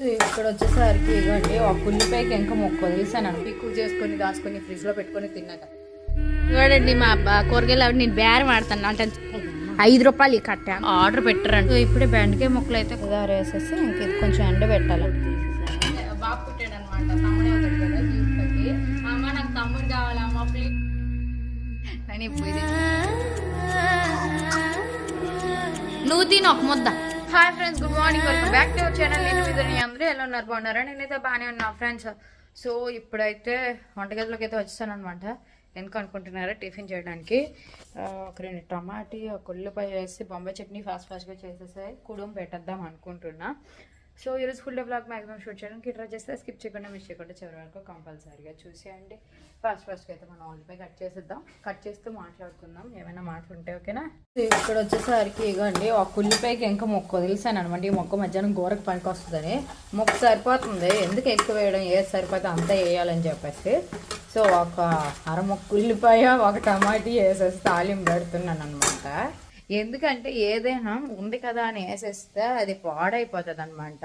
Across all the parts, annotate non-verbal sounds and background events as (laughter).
ఇక్కడ వచ్చేసరికి ఇవ్వండి ఒక ఉల్లిపాయకి ఇంకా మొక్క వదిలేసాను. పిక్కు చేసుకొని దాచుకొని ఫ్రిడ్జ్లో పెట్టుకొని తిన్నాక. చూడండి మా కూరగాయలు అవి నేను బేరం ఆడతాను అంటే ఐదు రూపాయలు ఈ కట్ట ఆర్డర్ పెట్టారంట సో ఇప్పుడే బెండకాయ ముక్కలు అయితే ఉదారు వేసేసి ఇంక ఇది కొంచెం ఎండ పెట్టాలి బాగా పుట్టాడు అనమాట తమ్ముడే అమ్మ నాకు తమ్ముడు కావాలి అమ్మ ప్లీజ్ నువ్వు తిను ఒక ముద్ద. Hi friends good morning welcome back to our channel నేను మీద అందరూ. ఎలా ఉన్నారు? బాగున్నారా? నేనైతే బాగానే ఉన్నా ఫ్రెండ్స్ సో ఇప్పుడైతే వంటగదిలోకి అయితే వచ్చాను అనమాట ఎందుకు అనుకుంటున్నారా? టిఫిన్ చేయడానికి. ఒక రెండు టమాటీ ఒక ఉల్లిపాయ వేసి బొంబాయి చట్నీ ఫాస్ట్ ఫాస్ట్గా చేసేసాయి. కుడుం పెట్టేద్దాం అనుకుంటున్నా. సో ఈరోజు full day blog maximum shoot చేయడానికి ట్రై చేస్తే స్కిప్ చేయకుండా మిస్ చేయకుండా చివరి వరకు కంపల్సరీగా చూసేయండి. ఫస్ట్ ఫస్ట్గా అయితే మనం ఉల్లిపాయ కట్ చేసేద్దాం. కట్ చేస్తూ మాట్లాడుకుందాం. ఏమైనా మాటలు ఓకేనా? ఇక్కడ వచ్చేసరికి ఇగోండి ఒక ఉల్లిపాయకి ఇంకా మొక్క వదిలేసాను అనమాట. ఈ మొక్క మధ్యాహ్నం గోరకు పనికి వస్తుందని. మొక్క సరిపోతుంది. ఎందుకు ఎక్కువ వేయడం? ఏది సరిపోతే అంతా వేయాలని చెప్పేసి. సో ఒక అర మొక్క ఉల్లిపాయ ఒక టమాటీ వేసేసి తాలింపు పెడుతున్నాను అనమాట ఎందుకంటే ఏదైనా ఉంది కదా అని వేసేస్తే అది పాడైపోతుంది అనమాట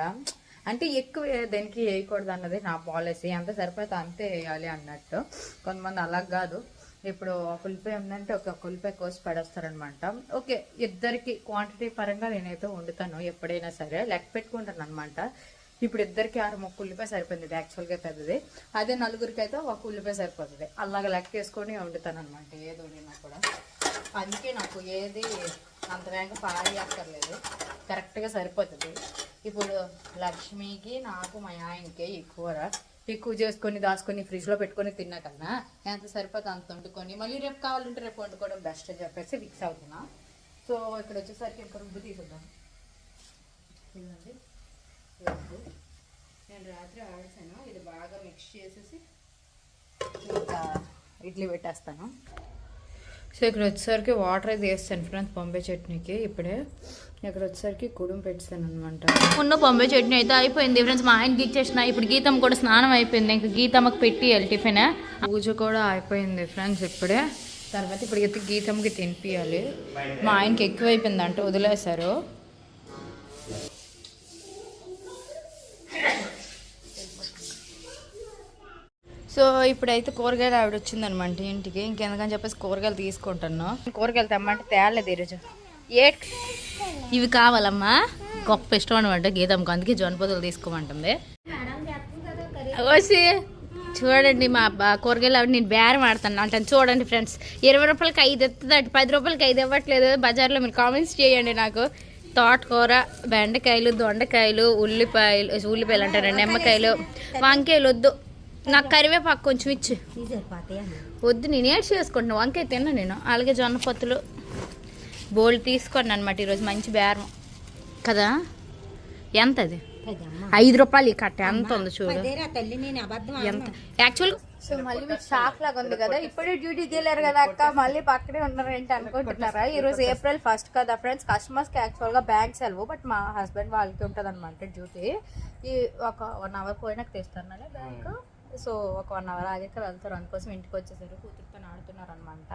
అంటే ఎక్కువ దేనికి వేయకూడదు అన్నది నా పాలసీ. ఎంత సరిపోతే అంతే వేయాలి అన్నట్టు. కొంతమంది అలా కాదు. ఇప్పుడు ఒక ఉందంటే ఒక కుల్పే కోసి పడేస్తారనమాట ఓకే ఇద్దరికి క్వాంటిటీ పరంగా నేనైతే వండుతాను ఎప్పుడైనా సరే. లెక్క పెట్టుకుంటాను అనమాట ఇప్పుడు ఇద్దరికి ఆరు మొక్క ఉల్లిపాయ సరిపోయింది. ఇది యాక్చువల్గా పెద్దది. అదే నలుగురికి అయితే ఒక ఉల్లిపాయ సరిపోతుంది. అలాగ లెక్క వేసుకొని వండుతాను అనమాట ఏది వండినా కూడా. అందుకే నాకు ఏది అంత వేగంగా పాడి అక్కర్లేదు కరెక్ట్గా సరిపోతుంది. ఇప్పుడు లక్ష్మికి నాకు మా ఆయనకి కూర ఎక్కువ చేసుకొని దాచుకొని ఫ్రిడ్జ్లో పెట్టుకొని తిన్నా కన్నా ఎంత సరిపోతే అంత వండుకొని మళ్ళీ రేపు కావాలంటే రేపు వండుకోవడం బెస్ట్ అని చెప్పేసి ఫిక్స్ అవుతున్నా. సో ఇక్కడ వచ్చేసరికి ఇంకా రుబ్బు తీసుకుందాం ఇదండి రుబ్బు. నేను రాత్రి ఆడేసాను. ఇది బాగా మిక్స్ చేసేసి ఇంకా ఇడ్లీ పెట్టేస్తాను. సో ఇక్కడ వచ్చేసరికి వాటర్ అయితే వేస్తాను ఫ్రెండ్స్ బొంబాయి చట్నీకి ఇప్పుడే. ఇక్కడ వచ్చేసరికి కుడుం పెట్టాను అనమాట ఉన్న బొంబాయి చట్నీ అయితే అయిపోయింది ఫ్రెండ్స్ మా ఆయనకి ఇచ్చేసిన. ఇప్పుడు గీతం కూడా స్నానం అయిపోయింది ఇంకా గీతమ్మకి పెట్టి టిఫిన్ పూజ కూడా అయిపోయింది ఫ్రెండ్స్ ఇప్పుడే. తర్వాత ఇప్పుడు అయితే గీతంకి తినిపియాలి. మా ఆయనకి ఎక్కువ అయిపోయింది అంటే వదిలేశారు. సో ఇప్పుడైతే కూరగాయలు ఆవిడ వచ్చిందనమాట ఇంటికి. ఇంకెందుకని చెప్పేసి కూరగాయలు తీసుకుంటున్నాను కూరగాయలు తెమ్మంటే తేలేదు ఈరోజు. ఏ ఇవి కావాలమ్మా. గొప్ప ఇష్టం అనమాట గీతమ్మకి అందుకే జొన్నపొదలు తీసుకోమంటుంది. చూడండి మా అబ్బా కూరగాయలు అవి నేను బేరం ఆడతాను అంటే చూడండి ఫ్రెండ్స్. ఇరవై రూపాయలకి ఐదు ఎత్తుంది పది రూపాయలకి ఐదు ఇవ్వట్లేదు. బజార్లో మీరు కామెంట్స్ చేయండి నాకు. తోటకూర బెండకాయలు దొండకాయలు ఉల్లిపాయలు ఉల్లిపాయలు అంటారు నిమ్మకాయలు వంకాయలు వద్దు. నాకు కరివేపాకు కొంచెం ఇచ్చు. వద్దు నేను ఏడ్చి చేసుకుంటున్నాను వంకాయ తిన్నా నేను. అలాగే జొన్న పొత్తులు. బోల్డ్ తీసుకోండి అనమాట ఈరోజు మంచి బేరం. కదా? ఎంత అది ఐదు రూపాయలు ఈ కట్ట. ఎంత ఉంది చూడు. ఎంత? యాక్చువల్ సో మళ్ళీ మీకు షాక్ లాగా ఉంది కదా ఇప్పుడే డ్యూటీ తీయలేరు కదా అక్క మళ్ళీ పక్కనే ఉన్నారు ఏంటి అనుకుంటున్నారా? ఈ రోజు ఏప్రిల్ ఫస్ట్ కదా ఫ్రెండ్స్ కస్టమర్స్కి యాక్చువల్గా బ్యాంక్ సెలవు బట్ మా హస్బెండ్ వాళ్ళకి ఉంటది అనమాట డ్యూటీ ఈ ఒక వన్ అవర్ పోయినాక తీస్తాను బ్యాంక్ సో ఒక వన్ అవర్ ఆగాక వెళ్తారు. అందుకోసం ఇంటికి వచ్చేసారు కూతురుతో ఆడుతున్నారు అనమాట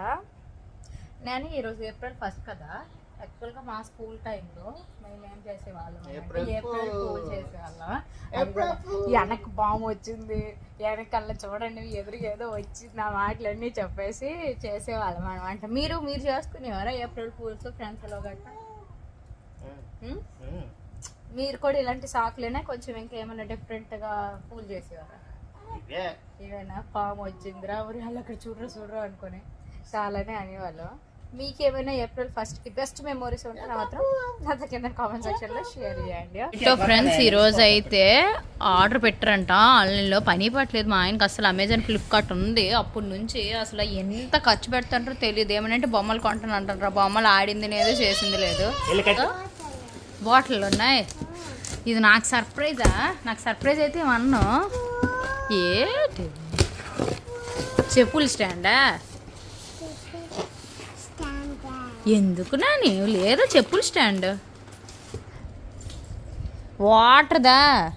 నేను ఈరోజు ఏప్రిల్ ఫస్ట్ కదా. యాక్చువల్గా మా స్కూల్ టైంలో మేము ఏం చేసేవాళ్ళం ఏప్రిల్ ఫూల్ చేసేవాళ్ళం. వెనక్కి బాంబు వచ్చింది. వెనకల్లా చూడండి ఎదురుగా ఏదో వచ్చింది. ఆ మాటలన్నీ చెప్పేసి చేసేవాళ్ళం అనమాట. మీరు మీరు చేసుకునేవారా ఏప్రిల్ ఫూల్స్ ఫ్రెండ్స్లో గట్రా? మీరు కూడా ఇలాంటి సాకులేనా కొంచెం ఇంకా ఏమైనా డిఫరెంట్గా పూల్ చేసేవారా? ఏమైనా పాము వచ్చిందిరా ఊరి వాళ్ళు అక్కడ చూడరు చూడరు అనుకుని చాలానే అనేవాళ్ళు. మీకు ఏమైనా ఏప్రిల్ ఫస్ట్కి బెస్ట్ మెమోరీస్ ఉంటే నా మాత్రం నాతో కింద కామెంట్ సెక్షన్లో షేర్ చేయండి. సో ఫ్రెండ్స్ ఈ రోజు అయితే ఆర్డర్ పెట్టారంట. ఆన్లైన్లో పని పట్టలేదు మా ఆయనకి. అసలు అమెజాన్ ఫ్లిప్కార్ట్ ఉంది. అప్పటి నుంచి అసలు ఎంత ఖర్చు పెడతాంటారో తెలియదు ఏమనంటే బొమ్మలు కొంటాను అంటారు. బొమ్మలు ఆడింది లేదు చేసింది లేదు. బాటిల్ ఉన్నాయి. ఇది నాకు సర్ప్రైజా నాకు సర్ప్రైజ్ అయితే ఏమన్నా? ఏంటి? చెప్పుల స్టాండా? ఎందుకు నాని? లేదా చెప్పుల స్టాండ్. వాటర్దా?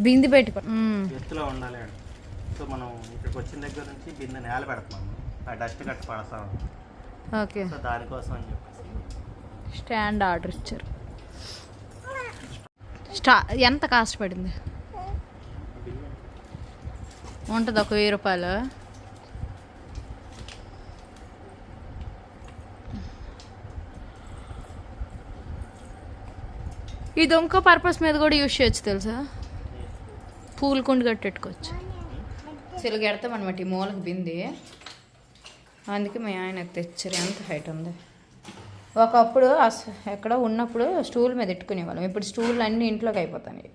బింది పెట్టుకో. ఎత్తులో ఉండాలి సో మనం ఇక్కడికి వచ్చిన దగ్గర నుంచి బిందె నేల ఆ డస్ట్ కట్టి పడతాం. ఓకే. సో దానికోసం అని చెప్పేసి. స్టాండ్ ఆర్డర్ ఇచ్చారు. స్టా ఎంత కాస్ట్ పడింది? ఉంటుంది ఒక వెయ్యి రూపాయలు. ఇది ఇంకో పర్పస్ మీద కూడా యూజ్ చేయొచ్చు తెలుసా? పూల కుండి కట్టెట్టుకోవచ్చు. సిలుగు ఎడతాం అనమాట ఈ మూలకు బింది. అందుకే మీ ఆయన తెచ్చారు ఎంత హైట్ ఉంది. ఒకప్పుడు అస- ఎక్కడ ఉన్నప్పుడు స్టూల్ మీద ఎట్టుకునేవాళ్ళం ఇప్పుడు స్టూల్ అన్నీ ఇంట్లోకి అయిపోతాయి.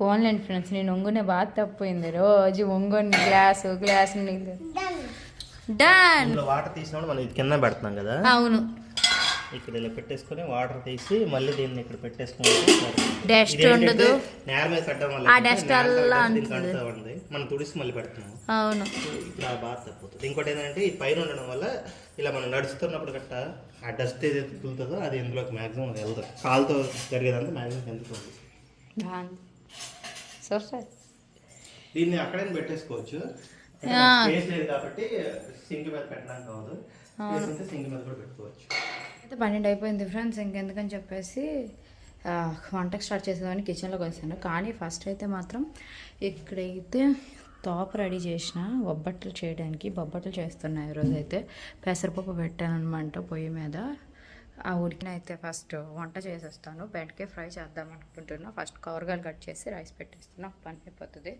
పోన్లేండి ఫ్రెండ్స్ నేను ఒంగునే బాగా తప్పిపోయింది. రోజు ఒంగొని గ్లాసు గ్లాసు నీళ్ళు. డన్! వాటర్ తీసినప్పుడు మనం ఇది కింద పెడుతున్నాం కదా? అవును. ఇక్కడ ఇలా పెట్టేసుకొని వాటర్ తీసి మళ్ళీ దీన్ని ఇక్కడ పెట్టేసుకుంటే డస్ట్ ఉండదు. నేల మీద పెట్టడం వల్ల ఆ నేల అలా మనం తుడిసి మళ్ళీ పెడుతున్నాం అవును. ఆ బాధ తప్పుతుంది ఇంకోటి ఏంటంటే ఈ పైన ఉండడం వల్ల ఇలా మనం నడుస్తున్నప్పుడు గట్ట ఆ డస్ట్ ఏదైతే తులుతుందో అది ఇందులోకి మ్యాక్సిమం వెళ్తుంది. కాలుతో జరిగేదంతా మ్యాక్సిమం ఎందుకుంది సార్ దీన్ని అక్కడైనా పెట్టేసుకోవచ్చు. ఆ. స్పేస్ లేదు కాబట్టి సింక్ మీద పెట్టడానికి అవ్వదు స్పేస్ ఉంటే సింక్ మీద కూడా పెట్టుకోవచ్చు. అయితే పన్నెండు అయిపోయింది ఫ్రెండ్స్ ఇంకెందుకని చెప్పేసి వంటకు స్టార్ట్ చేసేదాన్ని కిచెన్లోకి వచ్చాను కానీ ఫస్ట్ అయితే మాత్రం ఇక్కడైతే తోప రెడీ చేసిన బొబ్బట్లు చేయడానికి బొబ్బట్లు చేస్తున్నాయి ఈరోజు అయితే పెసరపప్పు పెట్టాను అనమాట పొయ్యి మీద. ఆ ఉడికిన అయితే ఫస్ట్ వంట చేసేస్తాను. బెండకాయ ఫ్రై చేద్దాం అనుకుంటున్నా. ఫస్ట్ కూరగాయలు కట్ చేసి రైస్ పెట్టేస్తున్నా. పని అయిపోతుంది.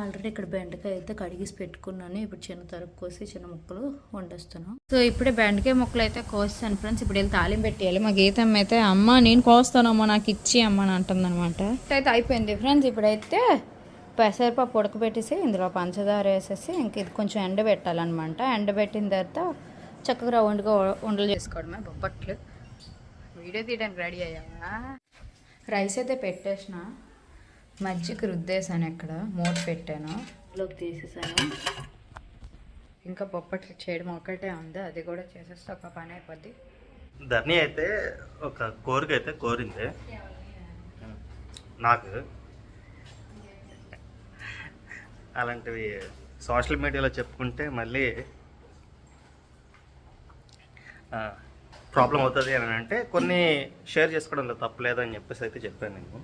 ఆల్రెడీ ఇక్కడ బెండకాయ అయితే కడిగేసి పెట్టుకున్నాను. ఇప్పుడు చిన్న తరుపు కోసి చిన్న ముక్కలు వండేస్తున్నాను సో ఇప్పుడే బెండకాయ ముక్కలు అయితే కోస్తాను ఫ్రెండ్స్. ఇప్పుడు వెళ్ళి తాలింపు పెట్టేయాలి. మా గీతం అయితే అమ్మ నేను కోస్తానమ్మా నాకు ఇచ్చి అమ్మ అని అంటుందన్నమాట. అయితే అయిపోయింది ఫ్రెండ్స్. ఇప్పుడైతే పెసరపప్పు ఉడకబెట్టేసి ఇందులో పంచదార వేసేసి ఇంక ఇది కొంచెం ఎండబెట్టాలన్నమాట. ఎండబెట్టిన తర్వాత చక్కగా రౌండ్గా ఉండలు చేసుకోవడమే బొబ్బట్లు వీడియో తీయడానికి రెడీ అయ్యావా? రైస్ అయితే పెట్టేసిన. మజ్జిగ రుద్దేశాను ఇక్కడ. మూత పెట్టాను. తీసేసాను. ఇంకా బొబ్బట్లు చేయడం ఒకటే ఉంది. అది కూడా చేసేస్తే ఒక పని అయిపోద్ది. ధర్ని అయితే ఒక కోరిక అయితే కోరింది. నాకు అలాంటివి సోషల్ మీడియాలో చెప్పుకుంటే మళ్ళీ ప్రాబ్లం అవుతుంది అని అంటే కొన్ని షేర్ చేసుకోవడంలో తప్పలేదు అని చెప్పేసి అయితే చెప్పాను నేను.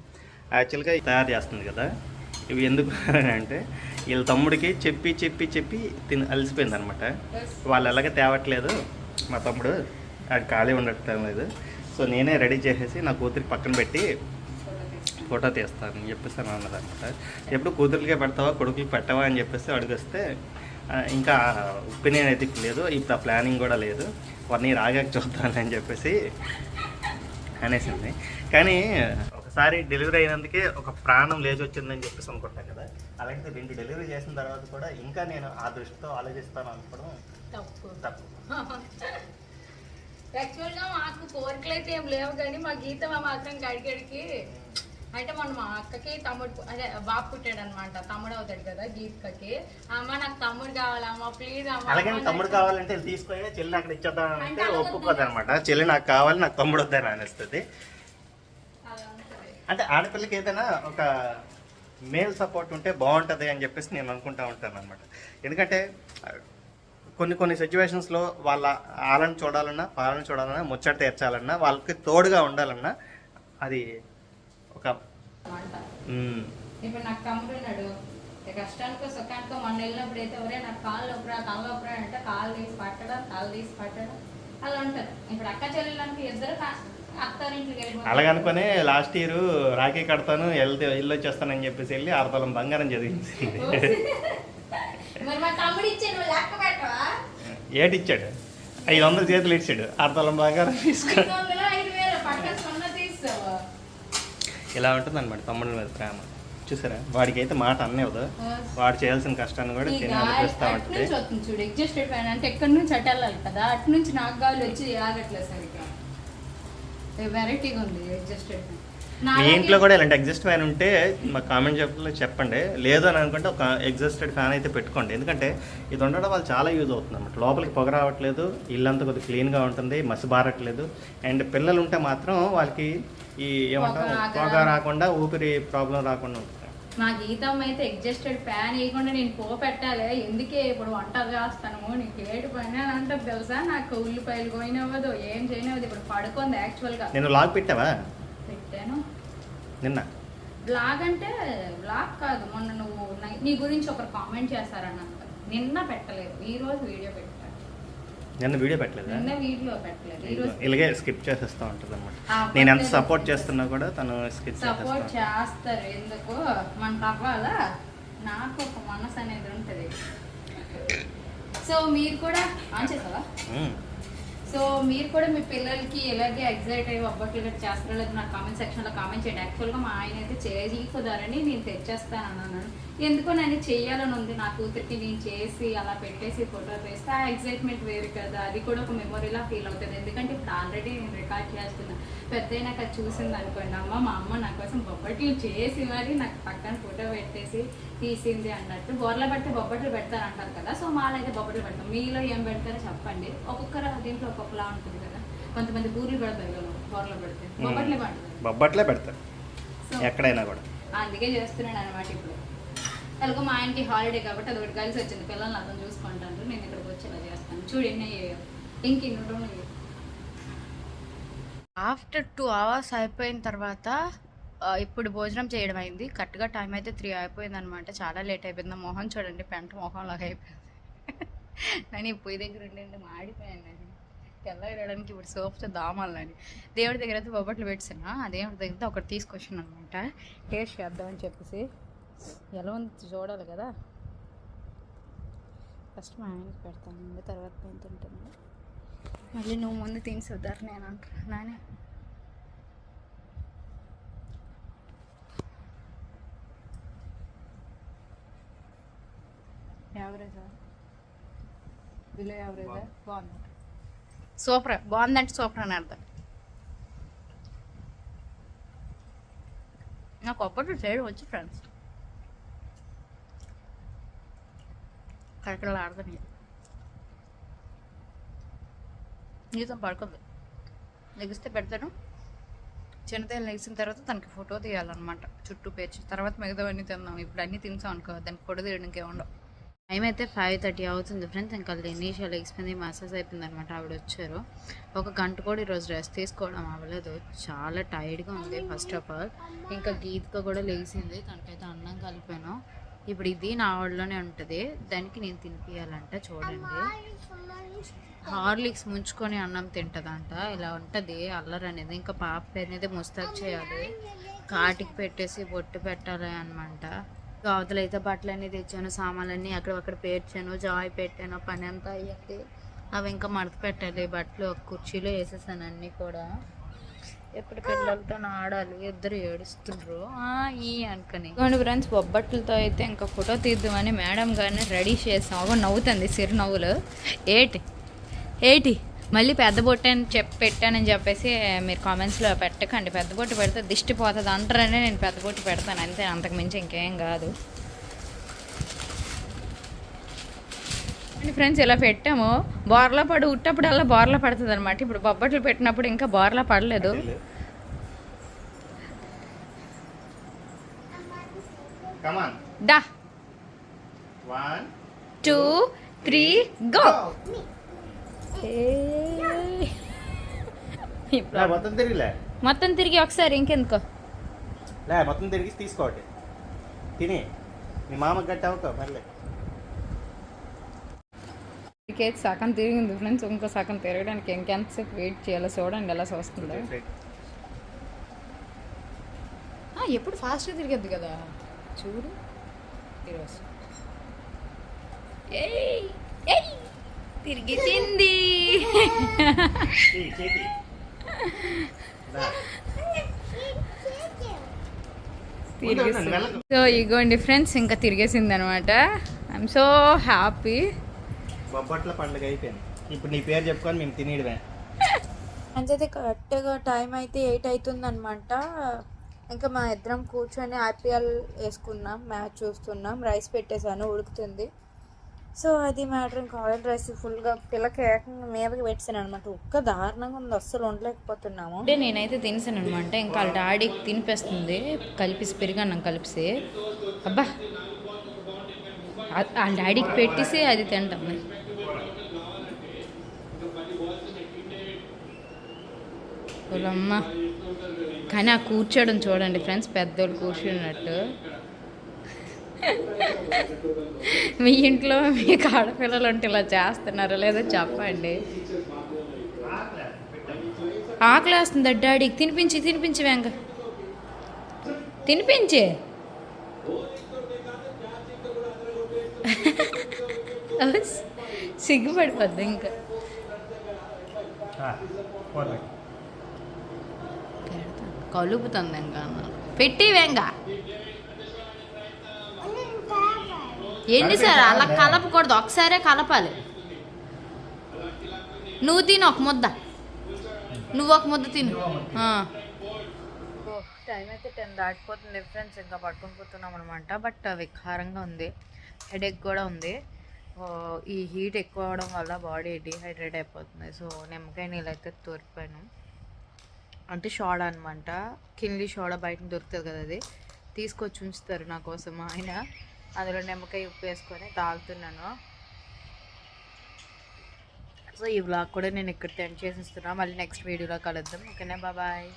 యాక్చువల్గా ఇది తయారు చేస్తుంది కదా. ఇవి ఎందుకు అని అంటే వీళ్ళ తమ్ముడికి చెప్పి చెప్పి చెప్పి తిని అలసిపోయింది అనమాట వాళ్ళు ఎలాగ తేవట్లేదు మా తమ్ముడు అది ఖాళీ ఉండటం లేదు. సో నేనే రెడీ చేసేసి నా కూతురికి పక్కన పెట్టి ఫోటో తీస్తాను అని చెప్పేసి అని అన్నది అనమాట ఎప్పుడు కూతురికే పెడతావా కొడుకులు పెట్టవా అని చెప్పేసి అడిగిస్తే ఇంకా ఒపీనియన్ అయితే లేదు. ఇప్పుడు ఆ ప్లానింగ్ కూడా లేదు. వన్ ఇయర్ ఆగాక చూద్దాను అని చెప్పేసి అనేసింది. కానీ ఒకసారి డెలివరీ అయినందుకే ఒక ప్రాణం లేచి వచ్చిందని చెప్పేసి అనుకుంటాం కదా. అలాగే రెండు డెలివరీ చేసిన తర్వాత కూడా ఇంకా నేను ఆ దృష్టితో ఆలోచిస్తాను అనుకోవడం తప్పు. తప్పు. యాక్చువల్గా మాకు కోరికలు అయితే ఏం లేవు కానీ మా గీత మాత్రం కడిగడికి అంటే మొన్న మా అక్కకి తమ్ముడు అదే బాబు పుట్టాడు అనమాట తమ్ముడు అవుతాడు కదా గీతకి అమ్మ నాకు తమ్ముడు కావాలి? అమ్మ ప్లీజ్ అమ్మ అలాగే తమ్ముడు కావాలంటే తీసుకొని చెల్లి అక్కడ ఇచ్చేద్దామంటే ఒప్పుకోదు అనమాట చెల్లి నాకు కావాలి నాకు తమ్ముడు వద్దని అనిస్తుంది. అంటే ఆడపిల్లకి ఏదైనా ఒక మేల్ సపోర్ట్ ఉంటే బాగుంటుంది అని చెప్పేసి నేను అనుకుంటా ఉంటాను అనమాట ఎందుకంటే కొన్ని కొన్ని సిచ్యువేషన్స్లో వాళ్ళ ఆలను చూడాలన్నా పాలను చూడాలన్నా ముచ్చట తీర్చాలన్నా వాళ్ళకి తోడుగా ఉండాలన్నా అది ఒక ఇప్పుడు నాకు తమ్ముడు ఉన్నాడు కష్టానికో సుఖానికో మొన్న వెళ్ళినప్పుడు అయితే ఎవరే నాకు కాళ్ళు నొప్పురా తల నొప్పురా అంటే కాళ్ళు తీసి పట్టడం తల తీసి పట్టడం. అలా ఉంటుంది ఇప్పుడు అక్క చెల్లెళ్ళకి ఇద్దరు అలాగనుకునే లాస్ట్ ఇయర్ రాఖీ కడతాను వెళ్తే ఇల్లు వచ్చేస్తానని చెప్పేసి వెళ్ళి ఆరుతలం బంగారం చదివించింది మరి మా తమ్ముడు ఇచ్చే నువ్వు లెక్క పెట్టవా? ఏటి ఇచ్చాడు ఐదు వందలు చేతులు ఇచ్చాడు. ఆరుతలం బంగారం తీసుకో ఐదు వందలు ఐదు వేలు పక్క సున్నా తీస్తావు ఇలా ఉంటుంది అనమాట తమ్ముడి మీద ప్రేమ. చూసారా? వాడికి అయితే మాట అన్నేవదు వాడు చేయాల్సిన కష్టాన్ని కూడా తిని అనిపిస్తా ఉంటుంది. చూడు ఎగ్జస్టెడ్ ఫ్యాన్ అంటే ఎక్కడి నుంచి అటు వెళ్ళాలి కదా? అటు నుంచి నాకు గాలి వచ్చి ఆగట్లేదు సరిగ్గా. వెరైటీగా ఉంది ఎగ్జస్టెడ్ మీ ఇంట్లో కూడా ఇలాంటి ఎగ్జిస్ట్ ఫ్యాన్ ఉంటే మా కామెంట్ చెప్పలో చెప్పండి. లేదు అని అనుకుంటే ఒక ఎగ్జిస్టెడ్ ఫ్యాన్ అయితే పెట్టుకోండి. ఎందుకంటే ఇది ఉండడం వల్ల చాలా యూజ్ అవుతుంది అనమాట లోపలికి పొగ రావట్లేదు ఇల్లంతా కొద్దిగా క్లీన్గా ఉంటుంది మసి బారట్లేదు. అండ్ పిల్లలు ఉంటే మాత్రం వాళ్ళకి ఈ ఏమంటారు? పొగ రాక- పొగ రాకుండా ఊపిరి ప్రాబ్లం రాకుండా ఉంటుంది. మా గీతం అయితే ఎగ్జస్టెడ్ ఫ్యాన్ వేయకుండా నేను పో పెట్టాలి. ఎందుకే ఇప్పుడు వంట చేస్తాను నీకు ఏడు పని అని అంటది తెలుసా? నాకు ఉల్లిపాయలు పోయినవ్వదు ఏం చేయనవ్వదు. ఇప్పుడు పడుకుంది యాక్చువల్గా నేను లాగ్ పెట్టావా? పెట్టా నిన్న. బ్లాగ్ అంటే బ్లాగ్ కాదు. మొన్న నువ్వు నా- గురించి ఒకరు కామెంట్ చేశారన్న నిన్న పెట్టలేదు. ఈ రోజు వీడియో పెట్టాను నిన్న వీడియో పెట్టలేదా? నిన్న వీడియో పెట్టలేదు. ఇలాగే స్కిప్ చేసేస్తూ ఉంటుంది అనమాట నేను ఎంత. సపోర్ట్ చేస్తున్నా కూడా తను స్కిప్ సపోర్ట్ చేస్తారు. ఎందుకు? మనకు అవ్వాలా నాకు ఒక మనసు అనేది ఉంటుంది. సో మీరు కూడా ఆన్ చేసావా. సో మీరు కూడా మీ పిల్లలకి ఎలాగే ఎగ్జైట్ అయ్యి ఒబ్బట్లు చేస్తారో లేదు నాకు కామెంట్ సెక్షన్లో కామెంట్ చేయండి. యాక్చువల్గా మా ఆయన అయితే చేయకుదారని నేను తెచ్చేస్తాను అన్నాను ఎందుకో నేను చేయాలని ఉంది. నా కూతురికి నేను చేసి అలా పెట్టేసి ఫోటో వేస్తే ఆ ఎగ్జైట్మెంట్ వేరు కదా. అది కూడా ఒక మెమొరీలా ఫీల్ అవుతుంది. ఎందుకంటే ఇప్పుడు ఆల్రెడీ నేను రికార్డ్ చేస్తున్నా. పెద్ద నాకు అది చూసింది అనుకోండి అమ్మ మా అమ్మ నా కోసం బొబ్బట్లు చేసి మరి నాకు పక్కన ఫోటో పెట్టేసి తీసింది అన్నట్టు బోర్ల పడితే బొబ్బట్లు పెడతారు అంటారు కదా. సో మాలైతే బొబ్బట్లు పెడతాం. మీలో ఏం పెడతారో చెప్పండి. ఒక్కొక్కరు దీంట్లో ఒక్కొక్కలా ఉంటుంది కదా. కొంతమంది పూరీలు పెడతారు కదా బోర్లో పెడితే. బొబ్బట్లే పడుతుంది బొబ్బట్లే పెడతారు. ఎక్కడైనా కూడా. అందుకే చేస్తున్నాను అనమాట ఇప్పుడు. ఎలాగో మా ఆయనకి హాలిడే కాబట్టి అది ఒకటి కలిసి వచ్చింది. పిల్లల్ని అర్థం చూసుకుంటాను నేను ఇక్కడికి వచ్చి ఇలా చేస్తాను. చూడు ఎన్ని అయ్యాయో. ఇంక ఇన్ని ఉండవు ఆఫ్టర్ టూ అవర్స్ అయిపోయిన తర్వాత ఇప్పుడు భోజనం చేయడం అయింది. కరెక్ట్గా టైం అయితే త్రీ అయిపోయింది అనమాట చాలా లేట్ అయిపోయింది. మొహం చూడండి పెంట మొహం లాగా అయిపోయింది. (laughs) నేను ఈ పొయ్యి దగ్గర ఉండి మాడిపోయాను నేను. తెల్లగడానికి ఇప్పుడు సోప్తో దామాలని దేవుడి దగ్గర అయితే బొబ్బట్లు పెట్టాను ఆ దేవుడి దగ్గర ఒకటి తీసుకొచ్చాను అనమాట టేస్ట్ చేద్దామని చెప్పేసి. ఎలా ఉంది చూడాలి కదా. ఫస్ట్ మా ఆయనకి పెడతాను. తర్వాత నేను తింటాను. మళ్ళీ నువ్వు ముందు తిని సుధార్ నేను అంటున్నానే యావరేజా? బిలో యావరేజా? బాగుంది? సూపర్ బాగుందంటే సూపర్ అని అర్థం. నాకు ఒక్కటి చేయడం వచ్చి ఫ్రెండ్స్. కరెక్ట్గా ఆడదని నీతో పడుకుంది. లెగిస్తే పెడతాను. చిన్నతేలు లెగిసిన తర్వాత తనకి ఫోటో తీయాలన్నమాట. చుట్టూ పేర్చి తర్వాత మిగతావన్నీ తిందాం. ఇప్పుడు అన్నీ తింటాం అనుకో దానికి ఫోటో తీయడానికి ఉండవు. టైం అయితే ఫైవ్ థర్టీ అవుతుంది ఫ్రెండ్స్ ఇంకా ఇనీషియల్ లెగిసిపోయింది మసాజ్ అయిపోయింది అనమాట ఆవిడ వచ్చారు. ఒక గంట కూడా ఈరోజు రెస్ట్ తీసుకోవడం అవ్వలేదు. చాలా టైర్డ్గా ఉంది ఫస్ట్ ఆఫ్ ఆల్ ఇంకా గీత్క కూడా లేచింది. తనకైతే అన్నం కలిపాను. ఇప్పుడు ఇది నా వాళ్ళలోనే ఉంటుంది. దానికి నేను తినిపించాలంట చూడండి. హార్లిక్స్ ముంచుకొని అన్నం తింటదంట. ఇలా ఉంటుంది. అల్లరి అనేది. ఇంకా పాప అనేది ముస్తాబ్ చేయాలి. కాటికి పెట్టేసి బొట్టు పెట్టాలి అనమాట అవతల అయితే బట్టలు అన్నీ తెచ్చాను సామాన్లన్నీ అక్కడక్కడ పేర్చాను జాయ్ పెట్టాను పని అంతా అయ్యింది. అవి ఇంకా మడత పెట్టాలి బట్టలు ఒక కుర్చీలో వేసేసాను అన్నీ కూడా. ఎప్పుడు పిల్లలతో ఆడాలి ఇద్దరు ఏడుస్తుండ్రు. ఆ, ఈ అనుకని కొన్ని ఫ్రెండ్స్ బొబ్బట్లతో అయితే ఇంకా ఫోటో తీద్దామని మేడం గారిని రెడీ చేసాం నవ్వుతుంది సిరు నవ్వులు ఏటి? ఏటి? మళ్ళీ పెద్ద బొట్టు అని చెప్పి పెట్టానని చెప్పేసి మీరు కామెంట్స్లో పెట్టకండి. పెద్ద బొట్టు పెడితే దిష్టి పోతుంది అంటారనే నేను పెద్ద బొట్టు పెడతాను. అంతే అంతకు మించి ఇంకేం కాదు. ఫ్రెండ్స్ ఇలా పెట్టాము. బోర్లా పడి ఉట్టప్పుడల్లా బోర్లా పడుతుంది అనమాట ఇప్పుడు బొబ్బట్లు పెట్టినప్పుడు ఇంకా బోర్లా పడలేదు. డా వన్ టూ త్రీ గో మొత్తం తిరిగిలే మొత్తం తిరిగి ఒకసారి ఇంకెందుకో? లే మొత్తం తిరిగి తీసుకోండి తిని. మీ మామకి గట్టావుకో మళ్ళీ. కేక్ సగం తిరిగింది ఫ్రెండ్స్ ఇంకో సగం తిరగడానికి ఇంకెంతసేపు వెయిట్ చేయాలో చూడండి ఎలా వస్తుందో ఆ, ఎప్పుడు ఫాస్ట్గా తిరిగద్దు కదా. చూడు. ఈరోజు. ఏయ్ ఏయ్. తిరిగేసింది. సో ఇగోండి ఫ్రెండ్స్ ఇంకా తిరిగేసింది అనమాట ఐఎమ్ సో హ్యాపీ బొబ్బట్ల పండుగ అయిపోయింది. ఇప్పుడు నీ పేరు చెప్పుకొని మేము తినేయడమే. ఫ్రెండ్స్ అయితే కరెక్ట్గా టైం అయితే ఎయిట్ అవుతుంది అనమాట ఇంకా మా ఇద్దరం కూర్చొని ఐపీఎల్ వేసుకున్నాం మ్యాచ్ చూస్తున్నాం రైస్ పెట్టేశాను ఉడుకుతుంది. సో అది మ్యాటర్ ఇంకా ఆయిల్ రైస్ ఫుల్గా పిల్లకి ఏకంగా మీదకి పెట్టాను అనమాట ఒక్క దారుణంగా ఉంది. అస్సలు ఉండలేకపోతున్నాము అంటే నేనైతే తినేసాను అనమాట ఇంకా వాళ్ళ డాడీకి తినిపిస్తుంది. కలిపిసి పెరిగాను కలిపిసి. అబ్బా! ఆ- వాళ్ళ డాడీకి పెట్టేసి అది తింటాం అమ్మ కానీ ఆ కూర్చోడం చూడండి ఫ్రెండ్స్ పెద్దోళ్ళు కూర్చున్నట్టు. మీ ఇంట్లో మీ ఆడపిల్లలు ఉంటే ఇలా చేస్తున్నారో? లేదో చెప్పండి. ఆకలి వస్తుంది డాడీకి తినిపించి తినిపించి వెంగ తినిపించి. సిగ్గుపడిపోద్ది ఇంకా. కలుపుతుంది ఇంకా పెట్టి వెంగ ఎన్నిసార్లు అలా కలపకూడదు. ఒకసారే కలపాలి. నువ్వు తిను ఒక ముద్ద. నువ్వు ఒక ముద్ద తిను. ఆ. టైం అయితే టెన్ దాటిపోతుంది ఫ్రెండ్స్ ఇంకా పట్టుకొని పోతున్నాం అనమాట బట్ వికారంగా ఉంది. హెడేక్ కూడా ఉంది. ఈ హీట్ ఎక్కువ అవడం వల్ల బాడీ డిహైడ్రేట్ అయిపోతుంది. సో నిమ్మకాయ నీళ్ళు అయితే తోరిపోయాను. అంటే సోడా అనమాట కిన్లీ సోడా బయట దొరుకుతుంది కదా అది. తీసుకొచ్చి ఉంచుతారు నా కోసం ఆయన. అందులో నిమ్మకాయ ఉప్పు వేసుకొని తాగుతున్నాను. సో ఈ వ్లాగ్ కూడా నేను ఇక్కడ టెన్ చేసిస్తున్నా. మళ్ళీ నెక్స్ట్ వీడియోలో కలుద్దాం. ఓకేనా? బాబాయ్